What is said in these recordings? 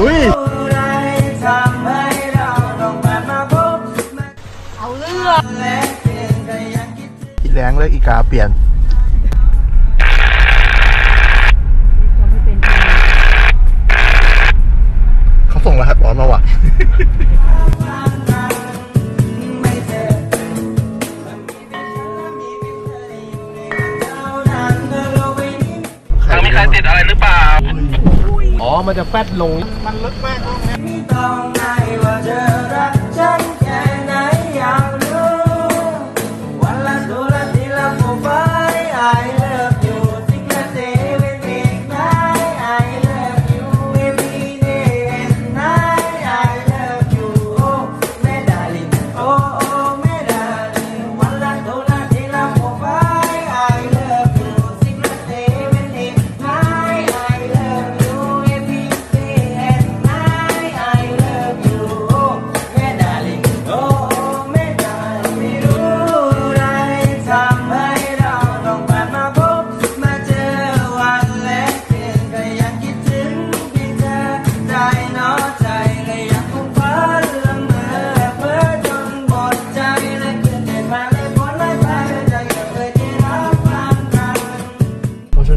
อุ้ยเอาเรื่องอีแรงเลยอีกาเปลี่ยนเขาส่งรหัสบอลมาว่ะยังมีใครติดอะไรหรือเปล่าอ๋อ มันจะแฟดลง มันลึกมากตรงนี้ต้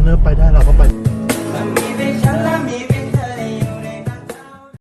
เริ่มไปได้เราก็ไป